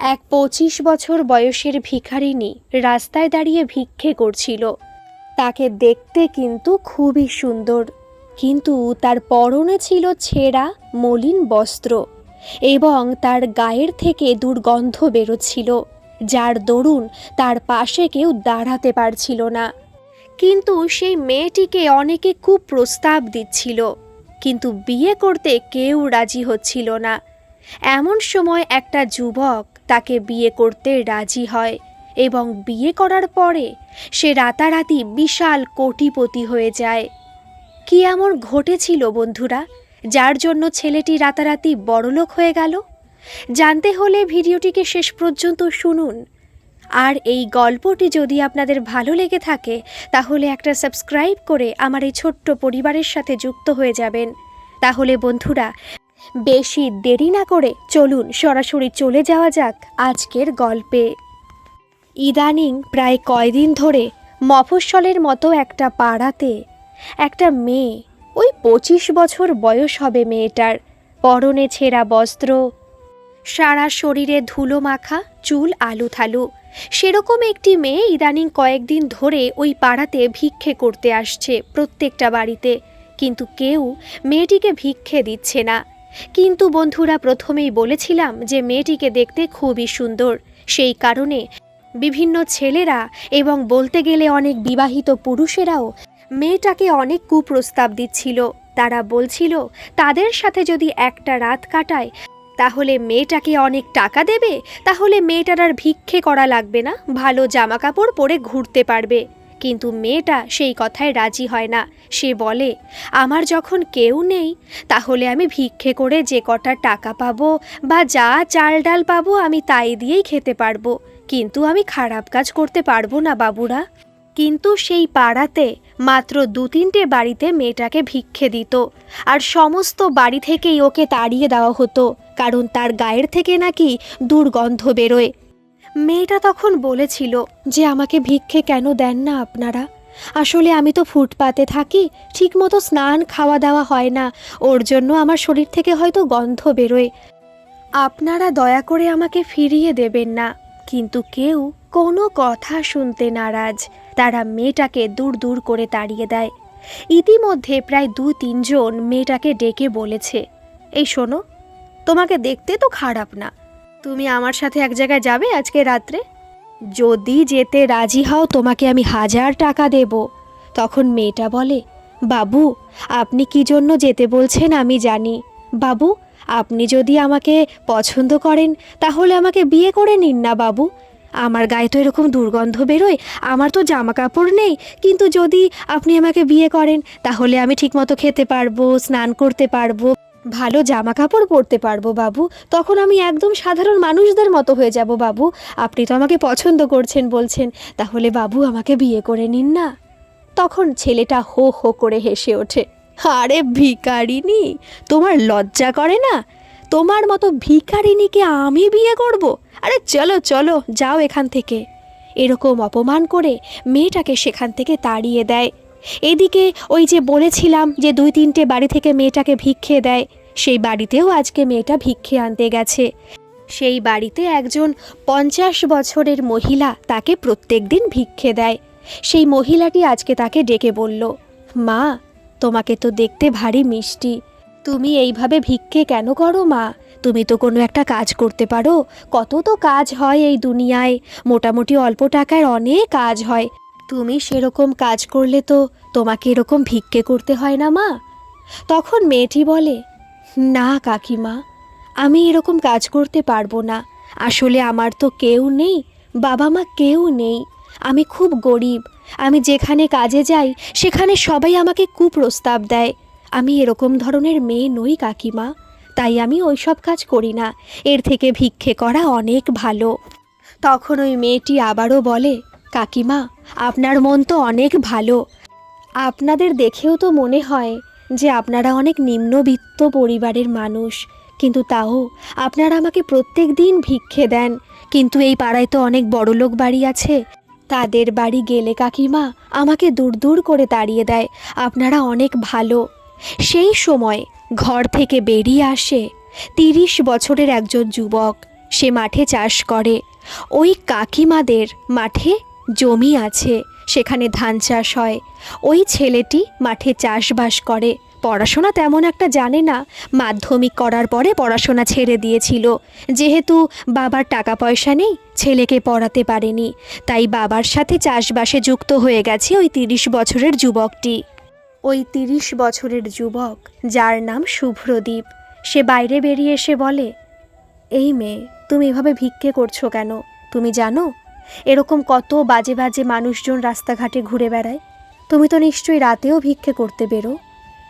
এক পঁচিশ বছর বয়সের ভিখারিনী রাস্তায় দাঁড়িয়ে ভিক্ষে করছিল। তাকে দেখতে কিন্তু খুবই সুন্দর। কিন্তু তার পরনে ছিল ছেঁড়া, মলিন বস্ত্র এবং তার গায়ের থেকে দুর্গন্ধ বেরোচ্ছিল, যার দরুন তার পাশে কেউ দাঁড়াতে পারছিল না। কিন্তু সেই মেয়েটিকে অনেকে খুব প্রস্তাব দিচ্ছিল, কিন্তু বিয়ে করতে কেউ রাজি হচ্ছিল না। এমন সময় একটা যুবক তাকে বিয়ে করতে রাজি হয় এবং বিয়ে করার পরে সে রাতারাতি বিশাল কোটিপতি হয়ে যায়। কি এমন ঘটেছিল বন্ধুরা, যার জন্য ছেলেটি রাতারাতি বড়লোক হয়ে গেল? জানতে হলে ভিডিওটিকে শেষ পর্যন্ত শুনুন। আর এই গল্পটি যদি আপনাদের ভালো লেগে থাকে, তাহলে একটা সাবস্ক্রাইব করে আমার এই ছোট্ট পরিবারের সাথে যুক্ত হয়ে যাবেন। তাহলে বন্ধুরা বেশি দেরি না করে চলুন সরাসরি চলে যাওয়া যাক আজকের গল্পে। ইদানিং প্রায় কয়দিন ধরে মফস্বলের মতো একটা পাড়াতে একটা মেয়ে, ওই পঁচিশ বছর বয়স হবে মেয়েটার, পরনে ছেঁড়া বস্ত্র, সারা শরীরে ধুলো মাখা, চুল আলু থালু সেরকম একটি মেয়ে ইদানিং কয়েকদিন ধরে ওই পাড়াতে ভিক্ষে করতে আসছে প্রত্যেকটা বাড়িতে। কিন্তু কেউ মেয়েটিকে ভিক্ষে দিচ্ছে না। কিন্তু বন্ধুরা প্রথমেই বলেছিলাম যে মেয়েটিকে দেখতে খুবই সুন্দর। সেই কারণে বিভিন্ন ছেলেরা এবং বলতে গেলে অনেক বিবাহিত পুরুষেরাও মেয়েটাকে অনেক কুপ্রস্তাব দিচ্ছিল। তারা বলছিল, তাদের সাথে যদি একটা রাত কাটায়, তাহলে মেয়েটাকে অনেক টাকা দেবে? তাহলে মেয়েটার আর ভিক্ষে করা লাগবে না। ভালো জামাকাপড় পরে ঘুরতে পারবে। কিন্তু মেয়েটা সেই কথায় রাজি হয় না। সে বলে, আমার যখন কেউ নেই, তাহলে আমি ভিক্ষে করে যে কটা টাকা পাবো বা যা চাল ডাল পাবো আমি তাই দিয়েই খেতে পারব। কিন্তু আমি খারাপ কাজ করতে পারব না, বাবুরা। কিন্তু সেই পাড়াতে মাত্র দু তিনটে বাড়িতে মেয়েটাকে ভিক্ষে দিত। আর সমস্ত বাড়ি থেকেই ওকে তাড়িয়ে দেওয়া হতো, কারণ তার গায়ের থেকে নাকি দুর্গন্ধ বেরোয়। মেয়েটা তখন বলেছিল যে আমাকে ভিক্ষে কেন দেন না আপনারা। আসলে আমি তো ফুটপাতে থাকি, ঠিকমতো স্নান খাওয়া দাওয়া হয় না, ওর জন্য আমার শরীর থেকে হয়তো গন্ধ বেরোয়। আপনারা দয়া করে আমাকে ফিরিয়ে দেবেন না, কিন্তু কেউ কোনো কথা শুনতে নারাজ। তারা মেয়েটাকে দূর দূর করে তাড়িয়ে দেয়। ইতিমধ্যে প্রায় দু তিনজন মেয়েটাকে ডেকে বলেছে, এই শোনো, তোমাকে দেখতে তো খারাপ না তুমি আমার সাথে এক জায়গায় যাবে আজকে রাত্রে? যদি যেতে রাজি হও, তোমাকে আমি হাজার টাকা দেব। তখন মেয়েটা বলে, বাবু, আপনি কি জন্য যেতে বলছেন আমি জানি। বাবু, আপনি যদি আমাকে পছন্দ করেন, তাহলে আমাকে বিয়ে করে নিন না, বাবু। আমার গায়ে তো এরকম দুর্গন্ধ বেরোয়, আমার তো জামা কাপড় নেই, কিন্তু যদি আপনি আমাকে বিয়ে করেন, তাহলে আমি ঠিকমতো খেতে পারব, স্নান করতে পারব। ভালো জামা কাপড় পরতে পারব, বাবু। তখন আমি একদম সাধারণ মানুষদের মতো হয়ে যাব, বাবু। আপনি তো আমাকে পছন্দ করছেন, বলছেন। তাহলে বাবু, আমাকে বিয়ে করে নিন না। তখন ছেলেটা হো হো করে হেসে ওঠে। আরে ভিকারিনী তোমার লজ্জা করে না? তোমার মতো ভিখারিনীকে আমি বিয়ে করব? আরে চলো চলো, যাও এখান থেকে। এরকম অপমান করে মেয়েটাকে সেখান থেকে তাড়িয়ে দেয়। এদিকে ওই যে বলেছিলাম যে দুই তিনটে বাড়ি থেকে মেয়েটাকে ভিক্ষে দেয়, সেই বাড়িতেও আজকে মেয়েটা ভিক্ষে আনতে গেছে। সেই বাড়িতে একজন পঞ্চাশ বছরের মহিলা তাকে প্রত্যেক দিন ভিক্ষে দেয়। সেই মহিলাটি আজকে তাকে ডেকে বলল, মা, তোমাকে তো দেখতে ভারী মিষ্টি। তুমি এইভাবে ভিক্ষে কেন করো মা? তুমি তো কোনো একটা কাজ করতে পারো। কত তো কাজ হয় এই দুনিয়ায়। মোটামুটি অল্প টাকায় অনেক কাজ হয়। তুমি সেরকম কাজ করলে তো তোমাকে এরকম ভিক্ষে করতে হয় না, মা। তখন মেয়েটি বলে, না, কাকিমা, আমি এরকম কাজ করতে পারব না। আসলে আমার তো কেউ নেই, বাবা মা কেউ নেই। আমি খুব গরিব, আমি যেখানে কাজে যাই, সেখানে সবাই আমাকে কুপ্রস্তাব দেয়। আমি এরকম ধরনের মেয়ে নই, কাকিমা, তাই আমি ওইসব কাজ করি না। এর থেকে ভিক্ষে করা অনেক ভালো। তখন ওই মেয়েটি আবারও বলে কাকিমা, আপনার মন তো অনেক ভালো। আপনাদের দেখেও তো মনে হয় যে আপনারা অনেক নিম্নবিত্ত পরিবারের মানুষ। কিন্তু তাও, আপনারা আমাকে প্রত্যেক দিন ভিক্ষে দেন। কিন্তু এই পাড়ায় তো অনেক বড়লোক বাড়ি আছে। তাদের বাড়ি গেলে কাকিমা আমাকে দূর দূর করে তাড়িয়ে দেয়। আপনারা অনেক ভালো। সেই সময় ঘর থেকে বেরিয়ে আসে তিরিশ বছরের একজন যুবক। সে মাঠে চাষ করে। ওই কাকিমাদের মাঠে জমি আছে, সেখানে ধান চাষ হয়। ওই ছেলেটি মাঠে চাষবাস করে। পড়াশোনা তেমন একটা জানে না। মাধ্যমিক করার পরে পড়াশোনা ছেড়ে দিয়েছিল। যেহেতু বাবার টাকা পয়সা নেই, ছেলেকে পড়াতে পারেনি। তাই বাবার সাথে চাষবাসে যুক্ত হয়ে গেছে ওই তিরিশ বছরের যুবকটি। ওই তিরিশ বছরের যুবক, যার নাম শুভ্রদীপ। সে বাইরে বেরিয়ে এসে বলে, এই মেয়ে, তুমি এভাবে ভিক্ষে করছ কেন? তুমি জানো এরকম কত বাজে বাজে মানুষজন রাস্তাঘাটে ঘুরে বেড়ায়। তুমি তো নিশ্চয়ই রাতেও ভিক্ষে করতে বেরো।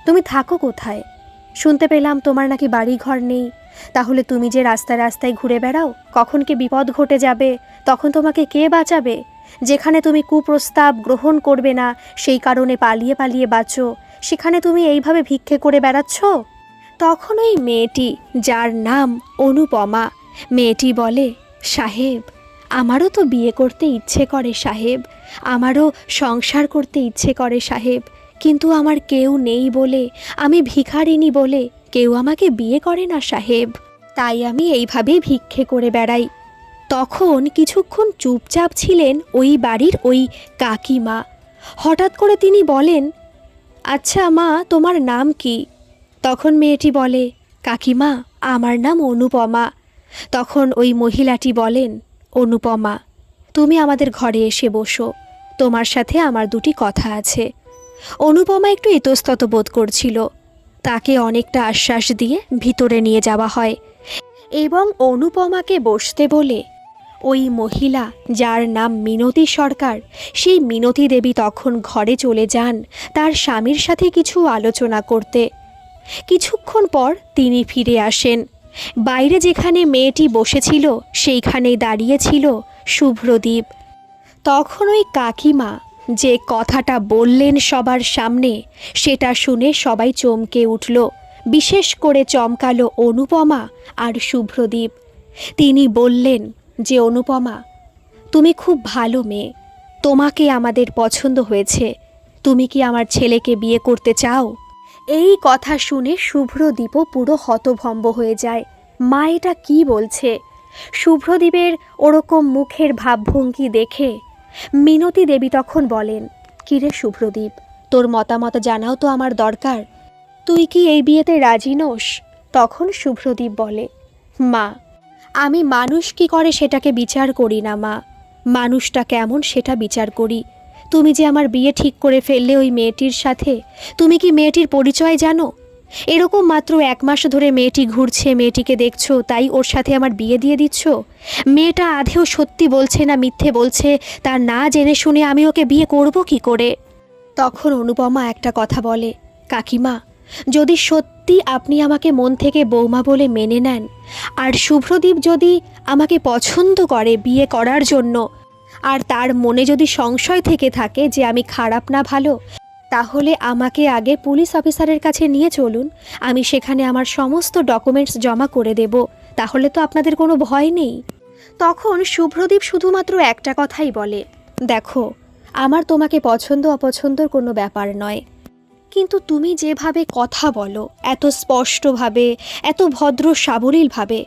তুমি থাকো কোথায়? শুনতে পেলাম তোমার নাকি বাড়ি ঘর নেই। তাহলে তুমি যে রাস্তায় রাস্তায় ঘুরে বেড়াও, কখন কি বিপদ ঘটে যাবে? তখন তোমাকে কে বাঁচাবে? যেখানে তুমি কুপ্রস্তাব গ্রহণ করবে না, সেই কারণে পালিয়ে পালিয়ে বাঁচো। সেখানে তুমি এইভাবে ভিক্ষে করে বেড়াচ্ছ? তখন ওই মেয়েটি, যার নাম অনুপমা, মেয়েটি বলে, সাহেব। আমারও তো বিয়ে করতে ইচ্ছে করে সাহেব। আমারও সংসার করতে ইচ্ছে করে সাহেব। কিন্তু আমার কেউ নেই বলে, আমি ভিখারিনী বলে কেউ আমাকে বিয়ে করে না সাহেব। তাই আমি এইভাবেই ভিক্ষে করে বেড়াই। তখন কিছুক্ষণ চুপচাপ ছিলেন ওই বাড়ির ওই কাকিমা। হঠাৎ করে তিনি বলেন আচ্ছা মা, তোমার নাম কি? তখন মেয়েটি বলে, কাকিমা, আমার নাম অনুপমা। তখন ওই মহিলাটি বলেন অনুপমা, তুমি আমাদের ঘরে এসে বসো। তোমার সাথে আমার দুটি কথা আছে। অনুপমা একটু ইতস্তত বোধ করছিল। তাকে অনেকটা আশ্বাস দিয়ে ভিতরে নিয়ে যাওয়া হয় এবং অনুপমাকে বসতে বলে, ওই মহিলা যার নাম মিনতি সরকার, সেই মিনতি দেবী তখন ঘরে চলে যান, তার স্বামীর সাথে কিছু আলোচনা করতে। কিছুক্ষণ পর তিনি ফিরে আসেন। বাইরে যেখানে মেয়েটি বসেছিল, সেইখানেই দাঁড়িয়েছিল শুভ্রদীপ। তখন ওই কাকিমা যে কথাটা বললেন সবার সামনে, সেটা শুনে সবাই চমকে উঠল। বিশেষ করে চমকালো অনুপমা আর শুভ্রদীপ। তিনি বললেন যে, অনুপমা, তুমি খুব ভালো মেয়ে। তোমাকে আমাদের পছন্দ হয়েছে। তুমি কি আমার ছেলেকে বিয়ে করতে চাও? এই কথা শুনে শুভ্রদীপও পুরো হতভম্ব হয়ে যায়। মা এটা কি বলছে? শুভ্রদীপের ওরকম মুখের ভাবভঙ্গি দেখে মিনতি দেবী তখন বলেন, কিরে শুভ্রদীপ, তোর মতামত জানাও তো আমার দরকার। তুই কি এই বিয়েতে রাজি নোস? তখন শুভ্রদীপ বলে, মা, আমি মানুষ কি করে সেটাকে বিচার করি না মা? মানুষটা কেমন সেটা বিচার করি। তুমি যে আমার বিয়ে ঠিক করে ফেললে ওই মেয়েটির সাথে, তুমি কি মেয়েটির পরিচয় জানো? এরকম মাত্র এক মাস ধরে মেয়েটি ঘুরছে, মেয়েটিকে দেখছ, তাই ওর সাথে আমার বিয়ে দিয়ে দিচ্ছ? মেয়েটা আধেও সত্যি বলছে না মিথ্যে বলছে তা না জেনে শুনে আমি ওকে বিয়ে করব কি করে? তখন অনুপমা একটা কথা বলে, কাকিমা, যদি সত্যি আপনি আমাকে মন থেকে বৌমা বলে মেনে নেন, আর শুভ্রদীপ যদি আমাকে পছন্দ করে বিয়ে করার জন্য আর তার মনে যদি সংশয় থেকে থাকে যে আমি খারাপ না ভালো, তাহলে আমাকে আগে পুলিশ অফিসারের কাছে নিয়ে চলুন। আমি সেখানে আমার সমস্ত ডকুমেন্টস জমা করে দেব। তাহলে তো আপনাদের কোনো ভয় নেই। তখন শুভ্রদীপ শুধুমাত্র একটা কথাই বলে, দেখো, আমার তোমাকে পছন্দ অপছন্দর কোনো ব্যাপার নয়। কিন্তু তুমি যেভাবে কথা বলো, এত স্পষ্টভাবে, এত ভদ্র সাবলীলভাবে,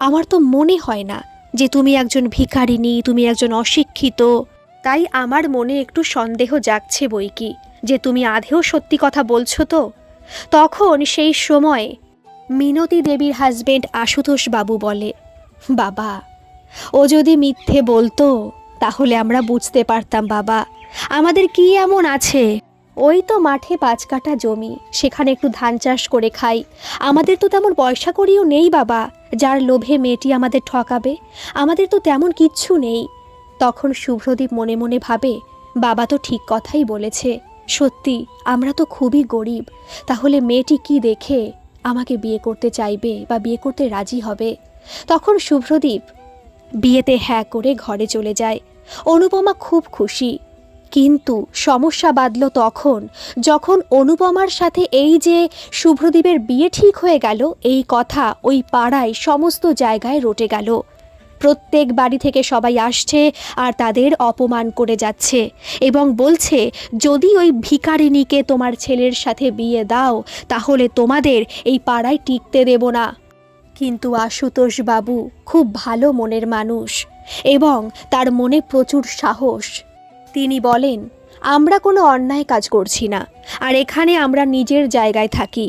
আমার তো মনে হয় না যে তুমি একজন ভিখারিনী তুমি একজন অশিক্ষিত। তাই আমার মনে একটু সন্দেহ জাগছে বই কি যে তুমি আধেও সত্যি কথা বলছো তো? তখন সেই সময় মিনতি দেবীর হাজবেন্ড আশুতোষ বাবু বলে, বাবা, ও যদি মিথ্যে বলতো, তাহলে আমরা বুঝতে পারতাম, বাবা। আমাদের কি এমন আছে? ওই তো মাঠে পাঁচ কাঠা জমি, সেখানে একটু ধান চাষ করে খাই। আমাদের তো তেমন পয়সা করিও নেই, বাবা। যার লোভে মেয়েটি আমাদের ঠকাবে, আমাদের তো তেমন কিচ্ছু নেই। তখন শুভ্রদীপ মনে মনে ভাবে, বাবা তো ঠিক কথাই বলেছে, সত্যি আমরা তো খুবই গরিব, তাহলে মেয়েটি কি দেখে আমাকে বিয়ে করতে চাইবে বা বিয়ে করতে রাজি হবে? তখন শুভ্রদীপ বিয়েতে হ্যাঁ করে ঘরে চলে যায়। অনুপমা খুব খুশি কিন্তু সমস্যা বাঁধল তখন, যখন অনুপমার সাথে এই যে শুভ্রদীপের বিয়ে ঠিক হয়ে গেল, এই কথা ওই পাড়ায় সমস্ত জায়গায় রটে গেল। প্রত্যেক বাড়ি থেকে সবাই আসছে আর তাদের অপমান করে যাচ্ছে এবং বলছে, যদি ওই ভিকারিনীকে তোমার ছেলের সাথে বিয়ে দাও, তাহলে তোমাদের এই পাড়ায় টিকতে দেব না। কিন্তু আশুতোষ বাবু খুব ভালো মনের মানুষ এবং তার মনে প্রচুর সাহস। তিনি বলেন, আমরা কোনো অন্যায় কাজ করছি না, আর এখানে আমরা নিজের জায়গায় থাকি।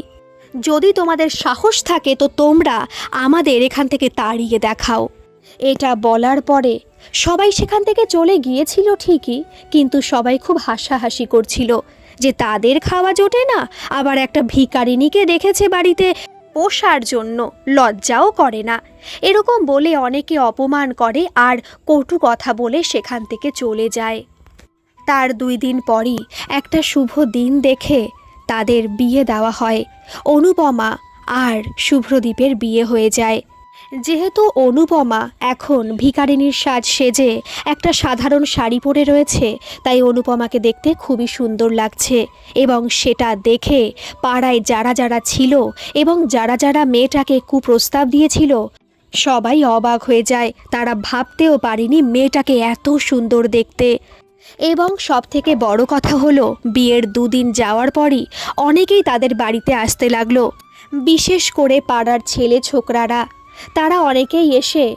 যদি তোমাদের সাহস থাকে তো তোমরা আমাদের এখান থেকে তাড়িয়ে দেখাও। এটা বলার পরে সবাই সেখান থেকে চলে গিয়েছিল ঠিকই, কিন্তু সবাই খুব হাসাহাসি করছিল যে তাদের খাওয়া জোটে না আবার একটা ভিকারিনীকে দেখেছে বাড়িতে পোষার জন্য, লজ্জাও করে না। এরকম বলে অনেকে অপমান করে আর কটু কথা বলে সেখান থেকে চলে যায়। তার দুই দিন পরই একটা শুভ দিন দেখে তাদের বিয়ে দেওয়া হয়। অনুপমা আর শুভ্রদীপের বিয়ে হয়ে যায়। যেহেতু অনুপমা এখন ভিকারিনীর সাজ সেজে একটা সাধারণ শাড়ি পরে রয়েছে, তাই অনুপমাকে দেখতে খুবই সুন্দর লাগছে এবং সেটা দেখে পাড়ায় যারা যারা ছিল এবং যারা যারা মেয়েটাকে কুপ্রস্তাব দিয়েছিল, সবাই অবাক হয়ে যায়। তারা ভাবতেও পারেনি মেয়েটাকে এত সুন্দর দেখতে। এবং সব থেকে বড় কথা হলো, বিয়ের দুদিন যাওয়ার পরই অনেকেই তাদের বাড়িতে আসতে লাগল। বিশেষ করে পাড়ার ছেলে ছোকরারা। তারা অনেকেই এসে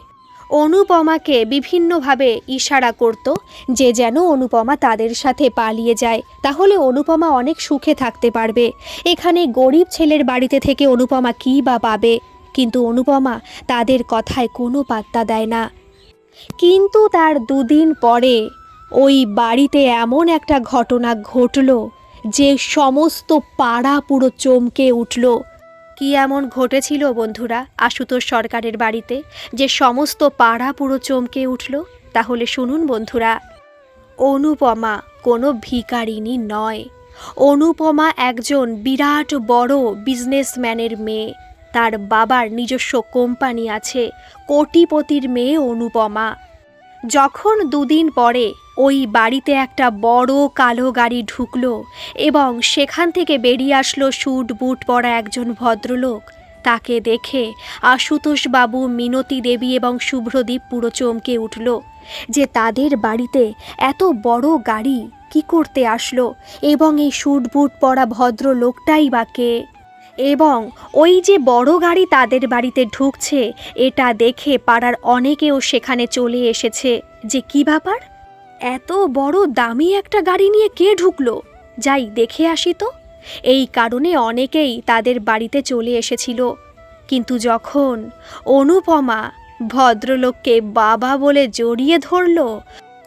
অনুপমাকে বিভিন্নভাবে ইশারা করত যে যেন অনুপমা তাদের সাথে পালিয়ে যায়। তাহলে অনুপমা অনেক সুখে থাকতে পারবে। এখানে গরিব ছেলের বাড়িতে থেকে অনুপমা কী বা পাবে? কিন্তু অনুপমা তাদের কথায় কোনো পাত্তা দেয় না। কিন্তু তার দুদিন পরে ওই বাড়িতে এমন একটা ঘটনা ঘটল যে সমস্ত পাড়া পুরো চমকে উঠল। কি এমন ঘটেছিল বন্ধুরা? আশুতোষ সরকারের বাড়িতে যে সমস্ত পাড়া পুরো চমকে উঠল? তাহলে শুনুন বন্ধুরা। অনুপমা কোনো ভিকারিনী নয়। অনুপমা একজন বিরাট বড় বিজনেসম্যানের মেয়ে। তার বাবার নিজস্ব কোম্পানি আছে, কোটিপতির মেয়ে অনুপমা। যখন দুদিন পরে ওই বাড়িতে একটা বড় কালো গাড়ি ঢুকলো এবং সেখান থেকে বেরিয়ে আসলো স্যুট বুট পরা একজন ভদ্রলোক। তাকে দেখে আশুতোষ বাবু মিনতি দেবী এবং শুভ্রদীপ পুরো চমকে উঠল যে তাদের বাড়িতে এত বড় গাড়ি কি করতে আসলো এবং এই স্যুট বুট পরা ভদ্রলোকটাই বা কে? এবং ওই যে বড় গাড়ি তাদের বাড়িতে ঢুকছে, এটা দেখে পাড়ার অনেকেও সেখানে চলে এসেছে। যে কি ব্যাপার? এত বড় দামি একটা গাড়ি নিয়ে কে ঢুকলো? যাই দেখে আসি তো। এই কারণে অনেকেই তাদের বাড়িতে চলে এসেছিল। কিন্তু যখন অনুপমা ভদ্রলোককে বাবা বলে জড়িয়ে ধরল,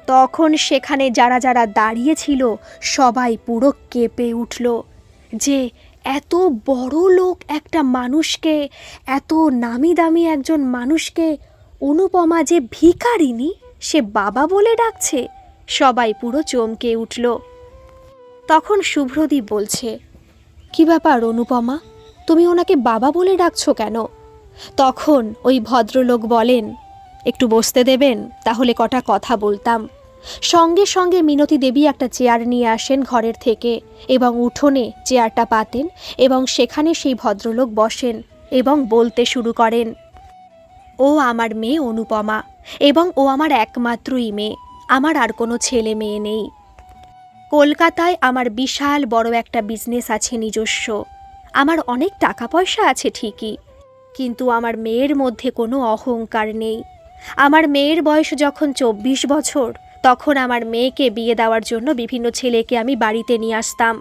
তখন সেখানে যারা যারা দাঁড়িয়েছিল সবাই পুরো কেঁপে উঠল যে এত বড় লোক একটা মানুষকে, এত নামি দামি একজন মানুষকে অনুপমা যে ভিখারিনী সে বাবা বলে ডাকছে। সবাই পুরো চমকে উঠল। তখন শুভ্রদীপ বলছে, কি ব্যাপার, অনুপমা? তুমি ওনাকে বাবা বলে ডাকছো কেন? তখন ওই ভদ্রলোক বলেন, একটু বসতে দেবেন, তাহলে কটা কথা বলতাম। সঙ্গে সঙ্গে মিনতি দেবী একটা চেয়ার নিয়ে আসেন ঘরের থেকে এবং উঠোনে চেয়ারটা পাতেন এবং সেখানে সেই ভদ্রলোক বসেন এবং বলতে শুরু করেন, ও আমার মেয়ে অনুপমা এবং ও আমার একমাত্রই মেয়ে। আমার আর কোনো ছেলে মেয়ে নেই। কলকাতায় আমার বিশাল বড় একটা বিজনেস আছে নিজস্ব। আমার অনেক টাকা পয়সা আছে ঠিকই, কিন্তু আমার মেয়ের মধ্যে কোনো অহংকার নেই। আমার মেয়ের বয়স যখন চব্বিশ বছর, তখন আমার মেয়েকে বিয়ে দেওয়ার জন্য বিভিন্ন ছেলেকে আমি বাড়িতে নিয়ে আসতাম।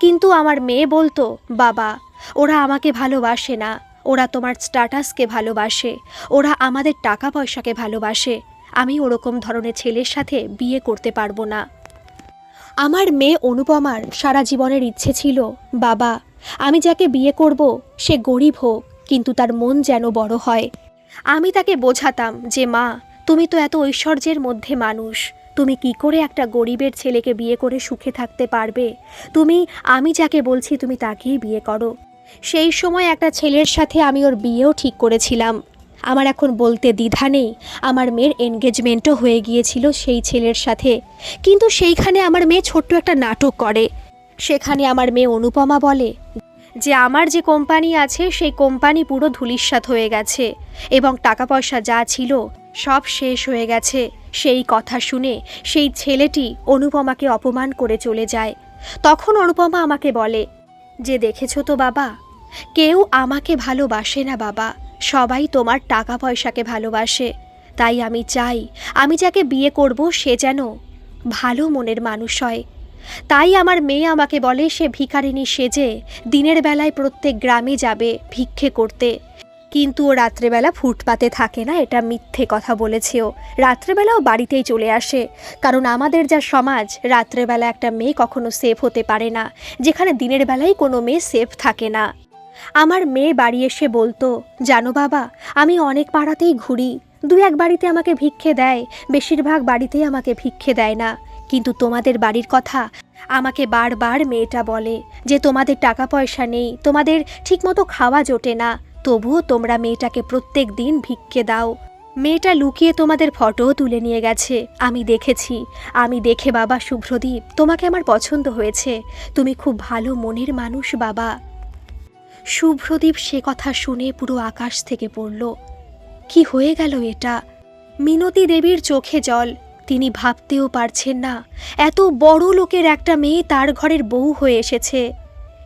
কিন্তু আমার মেয়ে বলতো, বাবা, ওরা আমাকে ভালোবাসে না। ওরা তোমার স্ট্যাটাসকে ভালোবাসে। ওরা আমাদের টাকা পয়সাকে ভালোবাসে। আমি ওরকম ধরনের ছেলের সাথে বিয়ে করতে পারব না। আমার মেয়ে অনুপমার সারা জীবনের ইচ্ছে ছিল, বাবা, আমি যাকে বিয়ে করব, সে গরিব হোক, কিন্তু তার মন যেন বড় হয়। আমি তাকে বোঝাতাম যে, মা, তুমি তো এত ঐশ্বর্যের মধ্যে মানুষ, তুমি কি করে একটা গরিবের ছেলেকে বিয়ে করে সুখে থাকতে পারবে? তুমি, আমি যাকে বলছি, তুমি তাকেই বিয়ে করো। সেই সময় একটা ছেলের সাথে আমি ওর বিয়েও ঠিক করেছিলাম। আমার এখন বলতে দ্বিধা নেই। আমার মেয়ের এনগেজমেন্টও হয়ে গিয়েছিল সেই ছেলের সাথে। কিন্তু সেইখানে আমার মেয়ে ছোট্ট একটা নাটক করে। সেখানে আমার মেয়ে অনুপমা বলে যে, আমার যে কোম্পানি আছে, সেই কোম্পানি পুরো ধুলিস্বাত হয়ে গেছে এবং টাকা পয়সা যা ছিল সব শেষ হয়ে গেছে। সেই কথা শুনে সেই ছেলেটি অনুপমাকে অপমান করে চলে যায়। তখন অনুপমা আমাকে বলে যে, দেখেছ তো বাবা, কেউ আমাকে ভালোবাসে না বাবা। সবাই তোমার টাকা পয়সাকে ভালোবাসে। তাই আমি চাই, আমি যাকে বিয়ে করব সে যেন ভালো মনের মানুষ হয়। তাই আমার মেয়ে আমাকে বলে, সে ভিখারিনী সেজে দিনের বেলায় প্রত্যেক গ্রামে যাবে ভিক্ষে করতে। কিন্তু ও রাত্রেবেলা ফুটপাতে থাকে না, এটা মিথ্যে কথা বলেছে ও রাত্রেবেলাও বাড়িতেই চলে আসে, কারণ আমাদের যা সমাজ, রাত্রেবেলা একটা মেয়ে কখনো সেফ হতে পারে না, যেখানে দিনের বেলায় কোনো মেয়ে সেফ থাকে না। আমার মেয়ে বাড়ি এসে বলতো, জানো বাবা, আমি অনেক পাড়াতেই ঘুরি। দু এক বাড়িতে আমাকে ভিক্ষে দেয়, বেশিরভাগ বাড়িতেই আমাকে ভিক্ষে দেয় না। কিন্তু তোমাদের বাড়ির কথা, আমাকে বারবার মেয়েটা বলে যে তোমাদের টাকা পয়সা নেই, তোমাদের ঠিকমতো খাওয়া জোটে না। তবুও তোমরা মেয়েটাকে প্রত্যেক দিন ভিক্ষে দাও। মেয়েটা লুকিয়ে তোমাদের ফটোও তুলে নিয়ে গেছে। আমি দেখেছি। আমি দেখে বাবা শুভ্রদীপ তোমাকে আমার পছন্দ হয়েছে। তুমি খুব ভালো মনের মানুষ বাবা। শুভ্রদীপ সে কথা শুনে পুরো আকাশ থেকে পড়ল। কি হয়ে গেল এটা? মিনতি দেবীর চোখে জল। তিনি ভাবতেও পারছেন না, এত বড় লোকের একটা মেয়ে তার ঘরের বউ হয়ে এসেছে।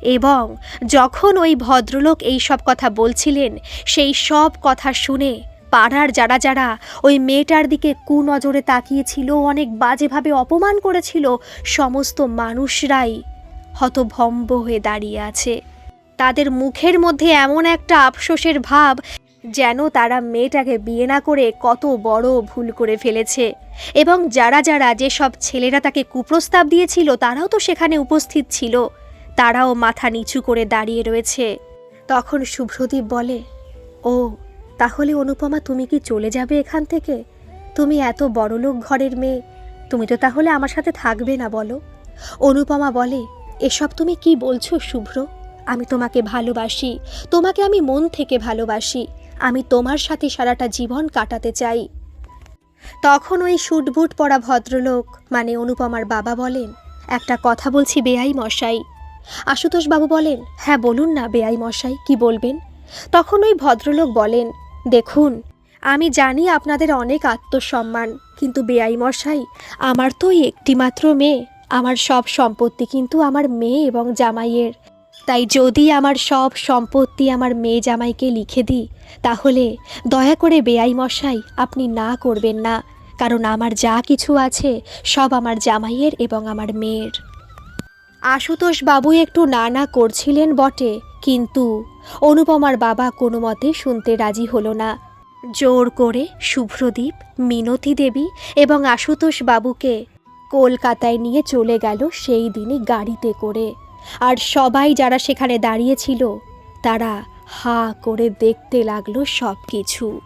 এবং যখন ওই ভদ্রলোক এই সব কথা বলছিলেন, সেই সব কথা শুনে পাড়ার যারা যারা ওই মেয়েটার দিকে কুনজরে তাকিয়েছিল, অনেক বাজেভাবে অপমান করেছিল, সমস্ত মানুষরাই হতভম্ব হয়ে দাঁড়িয়ে আছে। তাদের মুখের মধ্যে এমন একটা আফসোসের ভাব যেন তারা মেয়েটাকে বিয়ে না করে কত বড় ভুল করে ফেলেছে। এবং যারা যারা যেসব ছেলেরা তাকে কুপ্রস্তাব দিয়েছিল, তারাও তো সেখানে উপস্থিত ছিল। তারাও মাথা নিচু করে দাঁড়িয়ে রয়েছে। তখন শুভ্রদীপ বলে, ও, তাহলে অনুপমা, তুমি কি চলে যাবে এখান থেকে? তুমি এত বড়লোক ঘরের মেয়ে, তুমি তো তাহলে আমার সাথে থাকবে না বলো? অনুপমা বলে, এসব তুমি কি বলছো, শুভ্র? আমি তোমাকে ভালোবাসি, তোমাকে আমি মন থেকে ভালোবাসি, আমি তোমার সাথে সারাটা জীবন কাটাতে চাই। তখন ওই শুটবুট পরা ভদ্রলোক মানে অনুপমার বাবা বলেন, একটা কথা বলছি বেআই মশাই। আশুতোষ বাবু বলেন হ্যাঁ বলুন না বেআই মশাই, কি বলবেন? তখন ওই ভদ্রলোক বলেন, দেখুন, আমি জানি আপনাদের অনেক আত্মসম্মান, কিন্তু বেআই মশাই, আমার তো একটিমাত্র মেয়ে, আমার সব সম্পত্তি কিন্তু আমার মেয়ে এবং জামাইয়ের। তাই যদি আমার সব সম্পত্তি আমার মেয়ে জামাইকে লিখে দিই, তাহলে দয়া করে বেআই মশাই, আপনি না করবেন না, কারণ আমার যা কিছু আছে সব আমার জামাইয়ের এবং আমার মেয়ের। আশুতোষ বাবু একটু না না করছিলেন বটে, কিন্তু অনুপমার বাবা কোনো মতে শুনতে রাজি হলো না। জোর করে শুভ্রদীপ, মিনতি দেবী এবং আশুতোষ বাবুকে কলকাতায় নিয়ে চলে গেল সেই দিনই গাড়িতে করে। আর সবাই যারা সেখানে দাঁড়িয়েছিল, তারা হা করে দেখতে লাগল সব কিছু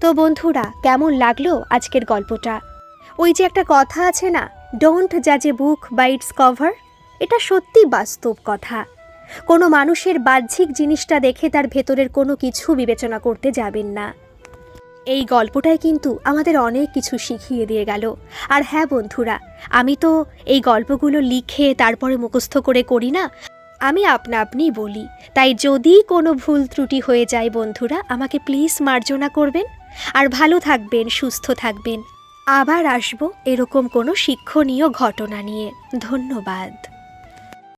তো বন্ধুরা, কেমন লাগল আজকের গল্পটা? ওই যে একটা কথা আছে না ডোন্ট জাজ বুক বাই ইটস কভার এটা সত্যি বাস্তব কথা। কোনো মানুষের বাহ্যিক জিনিসটা দেখে তার ভেতরের কোনো কিছু বিবেচনা করতে যাবেন না। এই গল্পটাই কিন্তু আমাদের অনেক কিছু শিখিয়ে দিয়ে গেল। আর হ্যাঁ বন্ধুরা, আমি তো এই গল্পগুলো লিখে তারপরে মুখস্থ করে করি না, আমি আপনা আপনি বলি। তাই যদি কোনো ভুল ত্রুটি হয়ে যায় বন্ধুরা, আমাকে প্লিজ মার্জনা করবেন। আর ভালো থাকবেন, সুস্থ থাকবেন। আবার আসব এরকম কোনো শিক্ষণীয় ঘটনা নিয়ে। ধন্যবাদ।